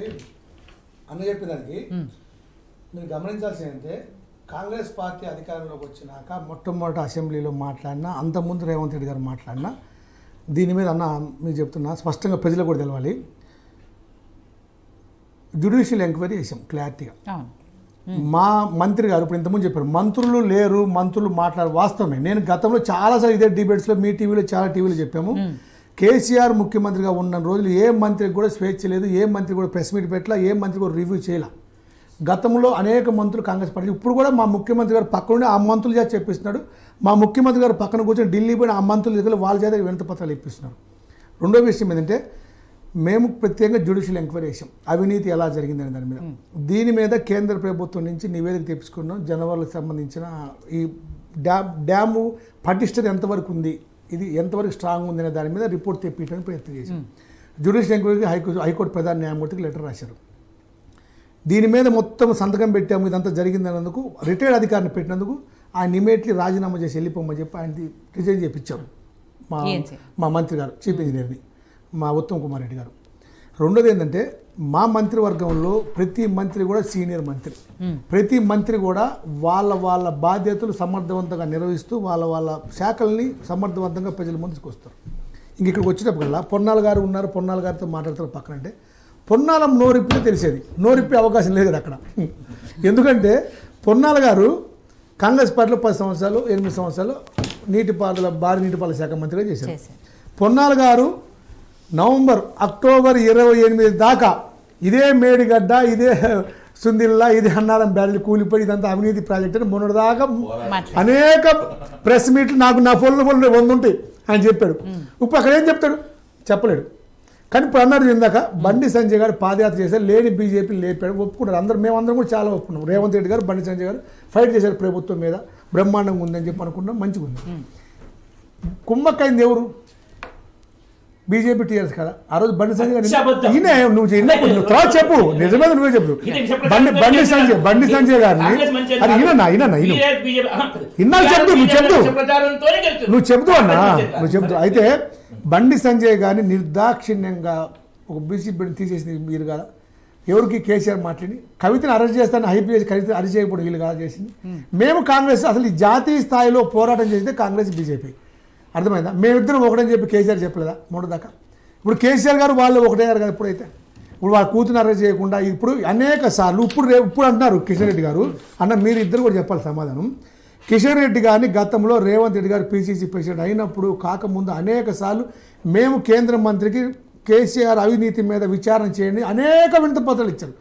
ఒకటి అన్న చెప్పేదానికి మీరు గమనించాల్సింది ఏంటంటే కాంగ్రెస్ పార్టీ అధికారంలోకి వచ్చినాక మొట్టమొదటి అసెంబ్లీలో మాట్లాడినా అంతకుముందు రేవంత్ రెడ్డి గారు మాట్లాడినా దీని మీద అన్న మీకు చెప్తున్నా స్పష్టంగా ప్రజలకు కూడా తెలవాలి. జ్యుడిషియల్ ఎంక్వైరీ చేసాం క్లారిటీగా. మా మంత్రి గారు ఇప్పుడు ఇంతకుముందు చెప్పారు మంత్రులు లేరు మంత్రులు మాట్లాడు వాస్తవమే. నేను గతంలో చాలాసార్లు ఇదే డిబేట్స్లో మీ టీవీలో చాలా టీవీలో చెప్పాము. కేసీఆర్ ముఖ్యమంత్రిగా ఉన్న రోజులు ఏ మంత్రికి కూడా స్వేచ్ఛ లేదు ఏ మంత్రి కూడా ప్రెస్ మీట్ పెట్టలా ఏ మంత్రి కూడా రివ్యూ చేయలే. గతంలో అనేక మంత్రులు కాంగ్రెస్ పార్టీ ఇప్పుడు కూడా మా ముఖ్యమంత్రి గారు పక్కనుండి ఆ మంత్రులు చేత చెప్పిస్తున్నాడు. మా ముఖ్యమంత్రి గారు పక్కన కూర్చొని ఢిల్లీ పోయిన ఆ మంత్రుల దగ్గర వాళ్ళ చేత వినతి పత్రాలు ఇప్పిస్తున్నారు. రెండో విషయం ఏంటంటే మేము ప్రత్యేకంగా జ్యుడిషియల్ ఎంక్వైరీ చేసాం అవినీతి ఎలా జరిగిందనే దాని మీద. దీని మీద కేంద్ర ప్రభుత్వం నుంచి నివేదిక తెప్పించుకున్నాం. జనవరికి సంబంధించిన ఈ డ్యామ్ డ్యాము పటిష్టత ఎంతవరకు ఉంది? ఇది ఎంతవరకు స్ట్రాంగ్ ఉంది అనే దాని మీద రిపోర్ట్ తెప్పించడానికి ప్రయత్నం చేశాం జ్యుడిషియల్ ఎంక్వైరీకి హైకోర్టు హైకోర్టు ప్రధాన న్యాయమూర్తికి లెటర్ రాశారు. దీని మీద మొత్తం సంతకం పెట్టాము ఇదంతా జరిగిందన్నందుకు రిటైర్డ్ అధికారిని పెట్టినందుకు ఆయన ఇమీడియట్లీ రాజీనామా చేసి వెళ్ళిపోమని చెప్పి ఆయన రిజైన్ చేయించాం మా. మా మంత్రి గారు చీఫ్ ఇంజనీర్ని మా ఉత్తమ్ కుమార్ రెడ్డి గారు. రెండోది ఏంటంటే మా మంత్రివర్గంలో ప్రతి మంత్రి కూడా సీనియర్ మంత్రి. ప్రతి మంత్రి కూడా వాళ్ళ వాళ్ళ బాధ్యతలు సమర్థవంతంగా నిర్వహిస్తూ వాళ్ళ వాళ్ళ శాఖల్ని సమర్థవంతంగా ప్రజల ముందుకు వస్తారు. ఇంక ఇక్కడికి వచ్చినప్పుడల్లా పొన్నాల గారు ఉన్నారు పొన్నాల గారితో మాట్లాడుతారు పక్కన అంటే పొన్నాలం నోరిప్పితే తెలిసేది. నోరిప్పే అవకాశం లేదు అక్కడ. ఎందుకంటే పొన్నాల గారు కాంగ్రెస్ పార్టీలో పది సంవత్సరాలు ఎనిమిది సంవత్సరాలు నీటిపారుదల భారీ నీటిపారుదల శాఖ మంత్రిగా చేశారు. చేశారు. పొన్నాల గారు నవంబర్ అక్టోబర్ ఇరవై ఎనిమిది దాకా ఇదే మేడిగడ్డ ఇదే సుందిల్లా ఇది అన్నారం బ్యారేజ్ కూలిపోయి ఇదంతా అవినీతి ప్రాజెక్ట్ అని మొన్నటిదాకా అనేక ప్రెస్ మీట్లు నాకు నా ఫోన్లో ఫోన్లో వంద ఉంటాయి అని చెప్పాడు. ఇప్పుడు అక్కడ ఏం చెప్తాడు? చెప్పలేడు. కానీ ఇప్పుడు అన్నారు ఇందాక బండి సంజయ్ గారు పాదయాత్ర చేశారు లేని బీజేపీ లేపాడు ఒప్పుకున్నారు. అందరూ మేమందరం కూడా చాలా ఒప్పుకున్నాం. రేవంత్ రెడ్డి గారు బండి సంజయ్ గారు ఫైట్ చేశారు ప్రభుత్వం మీద. బ్రహ్మాండంగా ఉందని చెప్పి అనుకున్నాం మంచిగా ఉంది కుమ్మక్కైంది ఎవరు? బీజేపీ టీఆర్ఎస్ కదా ఆ రోజు బండి సంజయ్. ఈయన నువ్వు చిన్నప్పుడు నువ్వు తర్వాత చెప్పు నిజమైన నువ్వే చెప్పు. బండి బండి సంజయ్ బండి సంజయ్ గారిని అది. ఈయన ఈయన. ఇన్నాళ్ళు చెప్పు, నువ్వు చెప్పు. గెలుస్తుంది. నువ్వు చెబుతూ అన్నా నువ్వు చెబుతూ అయితే బండి సంజయ్ గారిని నిర్దాక్షిణ్యంగా ఒక బీసీ బిడ్డ తీసేసింది మీరు కదా ఎవరికి కేసీఆర్ మాట్లాడి కవితను అరెస్ట్ చేస్తాను హైపీ చేసి కవిత అరెస్ట్ చేయకపోవడం వీళ్ళు కాదు చేసింది మేము కాంగ్రెస్ అసలు ఈ జాతీయ స్థాయిలో పోరాటం చేస్తే కాంగ్రెస్ బీజేపీ అర్థమైందా? మేమిద్దరం ఒకటని చెప్పి కేసీఆర్ చెప్పలేదా? మొదటిదాకా ఇప్పుడు కేసీఆర్ గారు వాళ్ళు ఒకటే గారు కదా ఇప్పుడైతే. ఇప్పుడు వాళ్ళ కూతురు అరెస్ట్ చేయకుండా ఇప్పుడు అనేక సార్లు ఇప్పుడు రేపు ఇప్పుడు అంటున్నారు కిషన్ రెడ్డి గారు. అన్న మీరు ఇద్దరు కూడా చెప్పాలి సమాధానం. కిషన్ రెడ్డి గారిని గతంలో రేవంత్ రెడ్డి గారు పీసీసీ ప్రెసిడెంట్ అయినప్పుడు కాకముందు అనేక సార్లు మేము కేంద్ర మంత్రికి కేసీఆర్ అవినీతి మీద విచారణ చేయండి అనేక వింత పత్రాలు ఇచ్చారు.